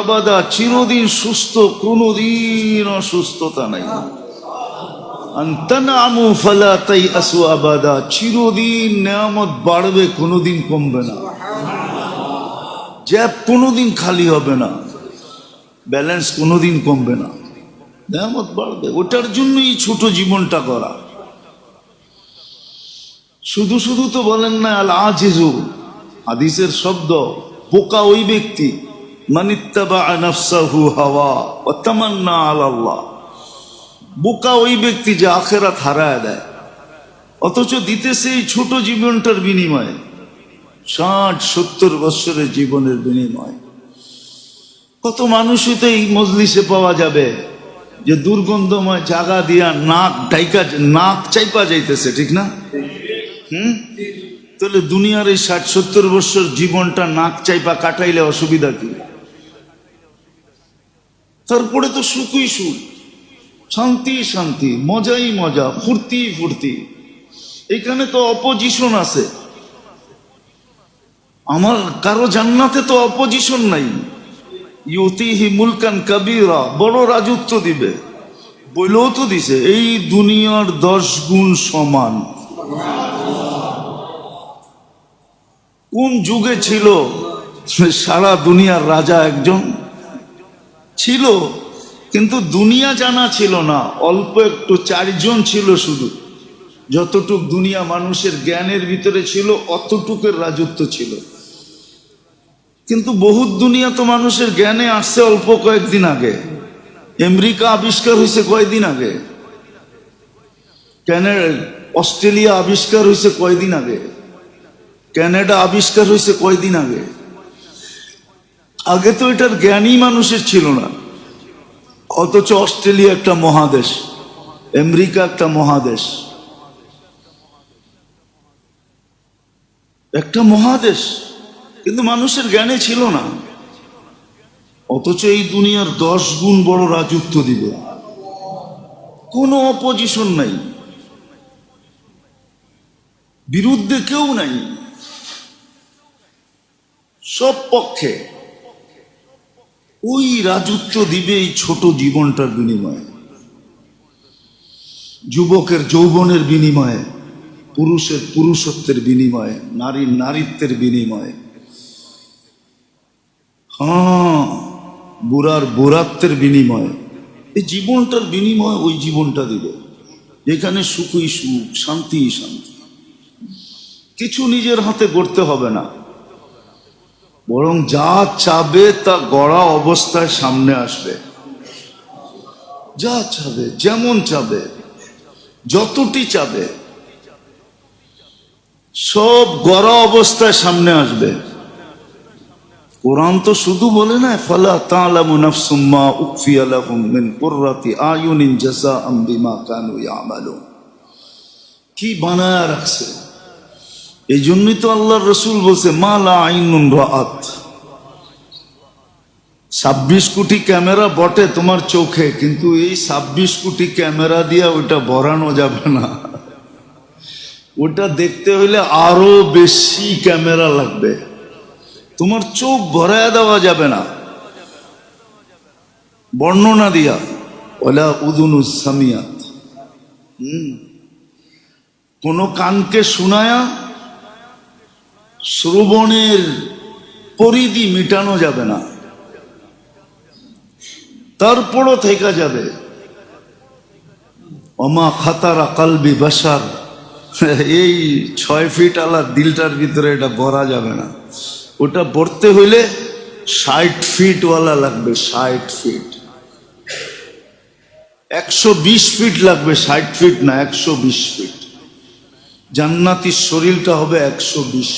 আবাদা, চিরদিন সুস্থ, কোনোদিন অসুস্থতা নাই। আন্তানামু ফালা তাই আসু আবাদা, চিরদিন নেয়ামত বাড়বে, কোনোদিন কমবে না। জ্যাব কোনোদিন খালি হবে না, ব্যালেন্স কোনোদিন কমবে না। নেয়ামত বাড়বে, ওটার জন্যই ছোট জীবনটা করা শুধু শুধু তো বলেন না আল আজিজু হাদিসের শব্দ। বোকা ওই ব্যক্তি। বোকা ওই ব্যক্তি যে আখেরাত হারায় দেয়। অথচ দিতেছে এই ছোট জীবনটার বিনিময়ে। ষাট, সত্তর বৎসরের জীবনের বিনিময়। কত মানুষই তো এই মজলিসে পাওয়া যাবে যে দুর্গন্ধময় জাগা দিয়া নাক ডাইকা নাক চাইপা যাইতেছে, ঠিক না? হুম? তাহলে দুনিয়ার এই ষাট সত্তর বছর জীবনটা নাক চাইপা কাটাইলে অসুবিধা কি? তারপরে তো সুখই সুখ। শান্তি শান্তি, মজাই মজা, ফুর্তি ফুর্তি। এখানে তো অপোজিশন আছে। আমার কারও জান্নাতে তো অপোজিশন নাই। ইউতিহি মুলকান কবিরা, বড় রাজত্ব দিবে। বইলেও তো দিছে, এই দুনিয়ার দশ গুণ সমান। কোন যুগে ছিল সারা দুনিয়ার রাজা একজন? ছিল, কিন্তু দুনিয়া জানা ছিল না, অল্প একটু চারজন ছিল শুধু। যতটুক দুনিয়া মানুষের জ্ঞানের ভিতরে ছিল, অতটুকের রাজত্ব ছিল। কিন্তু বহুত দুনিয়া তো মানুষের জ্ঞানে আসছে অল্প কয়েকদিন আগে। আমেরিকা আবিষ্কার হয়েছে কয়েকদিন আগে? ক্যানাডা অস্ট্রেলিয়া আবিষ্কার হয়েছে কয়েকদিন আগে? ক্যানাডা আবিষ্কার হয়েছে কয়দিন আগে? আগে তো এটার জ্ঞানই মানুষের ছিল না। অথচ অস্ট্রেলিয়া একটা মহাদেশ, আমেরিকা একটা মহাদেশ। একটা মহাদেশ, কিন্তু মানুষের জ্ঞানে ছিল না। অথচ এই দুনিয়ার দশ গুণ বড় রাজত্ব দিবে। কোনো অপোজিশন নাই। বিরুদ্ধে কেউ নাই। সব পক্ষে। ওই রাজত্ব দিবে এই ছোট জীবনটার বিনিময়ে। যুবকের যৌবনের বিনিময়ে, পুরুষের পুরুষত্বের বিনিময়ে, নারীর নারীত্বের বিনিময়ে। হ্যাঁ বুড়ার বুড়াত্বের বিনিময়ে। এই জীবনটার বিনিময়ে ওই জীবনটা দিবে। যেখানে সুখই সুখ শান্তি শান্তি। কিছু নিজের হাতে গড়তে হবে না। বরং যা চাবে তা গড়া অবস্থায় সামনে আসবে। যা চাবে, যেমন চাবে, যতটি চাবে, সব গড়া অবস্থায় সামনে আসবে। কোরআন তো শুধু বলে না, ফালা তালামু নাফসুম্মা উকফিয়া লাহুম মিন কুররাতি আয়ুনিন জাযাআম বিমা কানু ইয়ামালুন। কি বানায় রাখছে? এই জন্যই তো আল্লাহর রসুল বলছে মালা আইনুন রাত ছাব্বিশ কোটি ক্যামেরা বটে তোমার চোখে, কিন্তু এই ছাব্বিশ কোটি ক্যামেরা দিয়ে ওটা ভরানো যাবে না। ওটা দেখতে হইলে আরও বেশি ক্যামেরা লাগবে। তোমার চোখ ভরায় দেওয়া যাবে না। বর্ণনা দিয়া, ওলা উদুনুস সামিয়াত। কোন কানকে শোনায়া শ্রবণের পরিধি মেটানো যাবে না। তারপরও থেকে যাবে। অমা খাতারা কালবি বাসার। এই ছয় ফিট আলা দিলটার ভিতরে এটা ভরা যাবে না। ওটা ভরতে হইলে ষাট ফিটওয়ালা লাগবে, ষাট ফিট। একশো বিশ ফিট লাগবে, ষাট ফিট না, একশো বিশ ফিট। জান্নাতির শরীরটা হবে একশো বিশ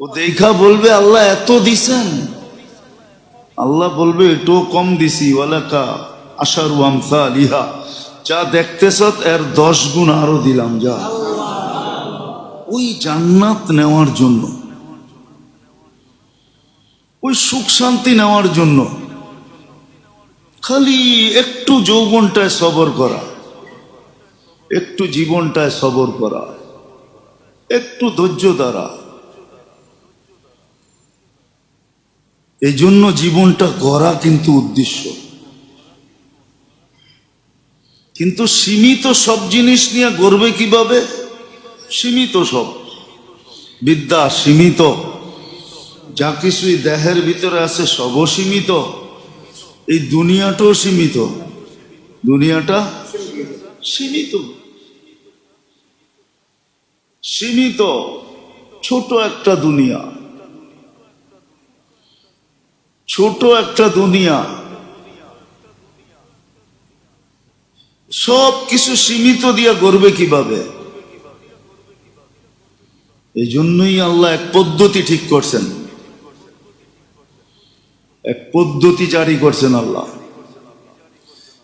ও দেখা বলবে, আল্লাহ এত দিছেন? আল্লাহ বলবে, এটাও কম দিছি, ওয়ালাকা আশার আমসা লিহা যা দেখতেছ এর দশ গুণ আরও দিলাম, যা। ওই জান্নাত নেওয়ার জন্য, ওই সুখ শান্তি নেওয়ার জন্য খালি একটু যৌবনটায় সবর করা, একটু জীবনটায় সবর করা, একটু ধৈর্য দ্বারা এই জন্য জীবনটা গড়া কিন্তু উদ্দেশ্য। কিন্তু সীমিত সব জিনিস নিয়ে গড়বে কীভাবে? সীমিত সব। বিদ্যা সীমিত। যা কিছুই দেহের ভিতরে আছে সব সীমিত এই দুনিয়াটাও সীমিত। দুনিয়াটা সীমিত। সীমিত, ছোট একটা দুনিয়া। ছোট একটা দুনিয়া। সব কিছু সীমিত দিয়া গড়বে কীভাবে? এই জন্যই আল্লাহ এক পদ্ধতি ঠিক করছেন। এক পদ্ধতি জারি করছেন আল্লাহ।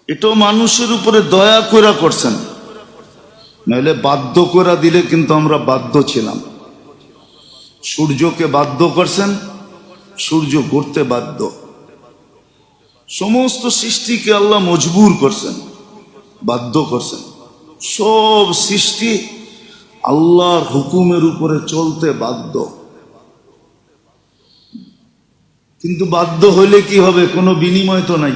এটাও মানুষের উপরে দয়া করা করছেন। নাহলে বাধ্য করা দিলে কিন্তু আমরা বাধ্য ছিলাম। সূর্যকে বাধ্য করছেন, সূর্য ঘুরতে বাধ্য। সমস্ত সৃষ্টিকে আল্লাহ মজবুর করছেন, বাধ্য করছেন। সব সৃষ্টি আল্লাহর হুকুমের উপরে চলতে বাধ্য। কিন্তু বাধ্য হইলে কি হবে? কোনো বিনিময় তো নাই।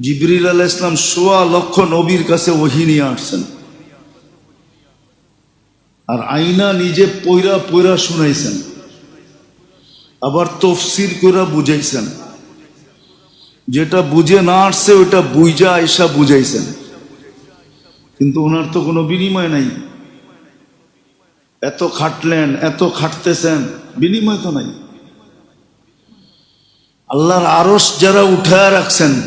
জিবরিল আলাহ ইসলাম সোয়া লক্ষ নবীর কাছে ওহি নিয়ে আসছেন। আর আইনা নিজে পৈরা পৈরা শুনাইছেন। আবার তফসির কইরা বুঝাইছেন। যেটা বুঝে না আসছে ওটা বুঝা আইসা বুঝাইছেন। কিন্তু ওনার তো কোনো বিনিময় নাই। এত খাটলেন, এত খাটতেছেন, বিনিময় তো নাই। আল্লাহর আরস যারা উঠায় রাখছেন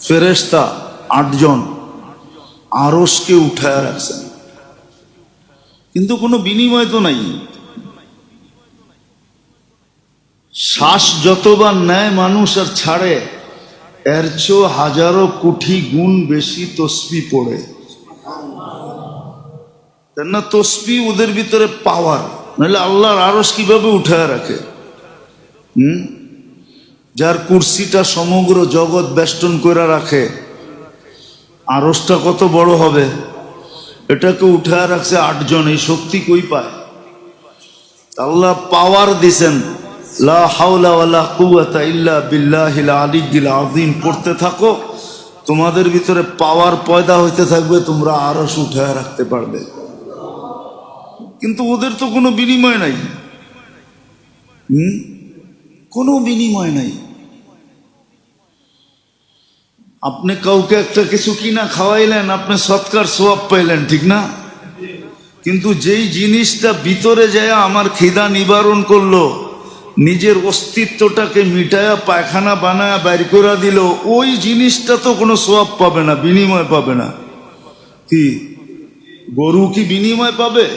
ফেরেস্তা আটজন আরসকে উঠায় রাখছেন। কিন্তু কোনো বিনিময় তো নাই। শ্বাস যতবার নেয় মানুষ আর ছাড়ে, এর চেয়েও হাজারো কোটি গুণ বেশি তসবি পড়ে। না তসবি ওদের ভিতরে পাওয়ার নাহলে আল্লাহর আরস কীভাবে উঠায় রাখে? হুম? যার কুর্সিটা সমগ্র জগৎ বেষ্টন করে রাখে, আরসটা কত বড় হবে? এটাকে উঠায় রাখছে আটজন, এই শক্তি কই পায়? আল্লাহ পাওয়ার দিছেন, লা হাওলা ওয়ালা কুওয়াতা ইল্লা বিল্লাহিল আলিয়্যিল আযীম। পড়তে থাকো, তোমাদের ভিতরে পাওয়ার পয়দা হইতে থাকবে, তোমরা আরস উঠায় রাখতে পারবে। কিন্তু ওদের তো কোনো বিনিময় নাই। হুম? কোনো বিনিময় নাই। আপনি কাউকে একটা কিছু কিনা খাওয়াইলেন, আপনি সৎকার সোয়াব পাইলেন, ঠিক না? কিন্তু যেই জিনিসটা ভিতরে যায় আমার খিদা নিবারণ করল, নিজের অস্তিত্বটাকে মিটায়া পায়খানা বানায়া বাইর করে দিল, ওই জিনিসটা তো কোনো সোয়াব পাবে না, বিনিময় পাবে না। কি? গরু কি বিনিময় পাবে?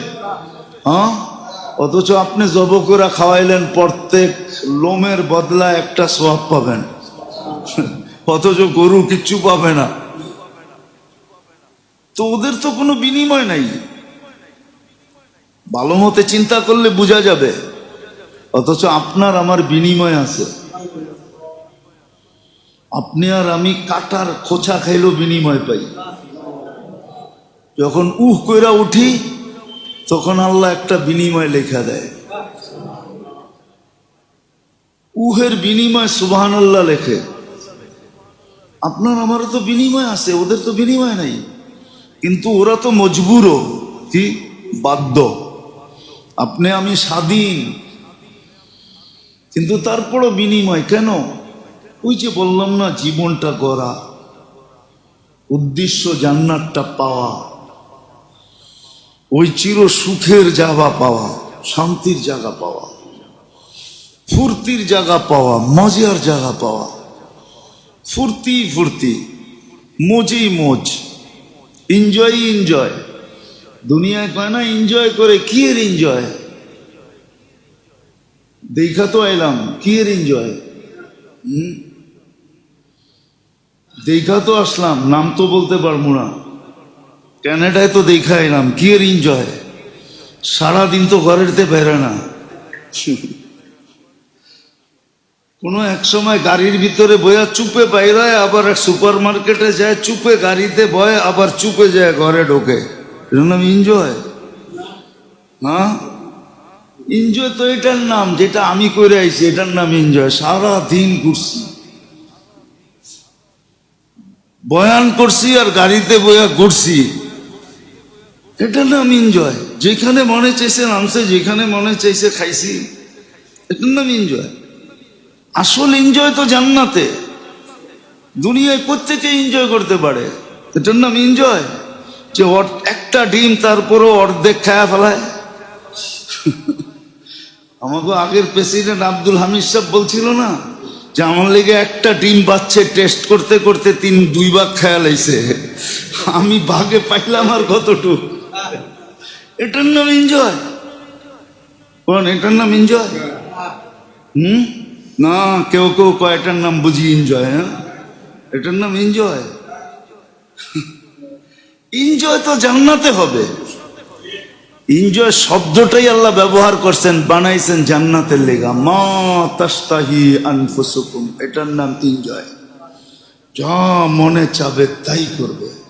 হ্যাঁ? অথচ আপনি জব করে খাওয়াইলেন, প্রত্যেক লোমের বদলা একটা সোয়াব পাবেন। অথচ গরু কিচ্ছু পাবে না। তো ওদের তো কোনো বিনিময় নাই। ভালো মতে চিন্তা করলে বোঝা যাবে। অথচ আপনার আমার বিনিময় আছে। আপনি আর আমি কাটার খোঁচা খাইলেও বিনিময় পাই। যখন উহ কইরা উঠি তখন আল্লাহ একটা বিনিময় লেখা দেয়। উহের বিনিময় সুবাহান আল্লাহ লেখে। আপনার আমারও তো বিনিময় আছে, ওদের তো বিনিময় নাই। কিন্তু ওরা তো মজবুরও, কি? বাধ্য। আপনি আমি স্বাধীন। কিন্তু তারপরও বিনিময় কেন? ওই যে বললাম না, জীবনটা গড়া, উদ্দেশ্য জান্নাতটা পাওয়া। ওই চির সুখের জায়গা পাওয়া, শান্তির জায়গা পাওয়া, ফুর্তির জায়গা পাওয়া, মজার জায়গা পাওয়া। ফুর্তি ফুর্তি, মজেই মজ এনজয় এনজয় দুনিয়ায় কয় না এনজয় করে, কি এর এনজয় দেখা তো এলাম, কি এর এনজয় দেখা তো আসলাম, নাম তো বলতে পারব না। ক্যানাডায় তো দেখা এলাম, কি এর এনজয় সারাদিন তো ঘরেরতে বেরোয় না। কোনো এক সময় গাড়ির ভিতরে বয়া চুপে বাইরায়, আবার এক সুপার মার্কেটে যায়, চুপে গাড়িতে বয়, আবার চুপে যায়, ঘরে ঢোকে। এর নাম এনজয় হ্যাঁ এনজয় তো এটার নাম, যেটা আমি করে আইছি, এটার নাম এনজয় সারা দিন ঘুরছি। বয়ান করছি আর গাড়িতে বয়া ঘুরছি। এটার নাম এনজয় যেখানে মনে চাইছে নামছে, যেখানে মনে চাইছে খাইছি, এটার নাম এনজয় আসল এনজয় তো জান্নাতে। দুনিয়ায় প্রত্যেকে এনজয় করতে পারে। এটার নাম এনজয় যে একটা ডিম তারপরও অর্ধেক খায়া ফেলায়। আমাকে আগের প্রেসিডেন্ট আব্দুল হামিদ সাহেব বলছিল না, যে আমার লেগে একটা ডিম বাচ্চে টেস্ট করতে করতে তিন দুই ভাগ খেয়াল আমি ভাগে পাইলাম আর কতটুক? এটার নাম এনজয়। এটার নাম এনজয়? হুম? না, কেউ কেউ কয় এটার নাম বুঝি এনজয় হ্যাঁ? এটার নাম এনজয়। এনজয় তো জান্নাতে হবে। এনজয় শব্দটাই আল্লাহ ব্যবহার করছেন, বানাইছেন জান্নাতের লেগা। মা তাস্তাহি আনফুসুকুম, এটার নাম এনজয়। যা মনে চাবে তাই করবে।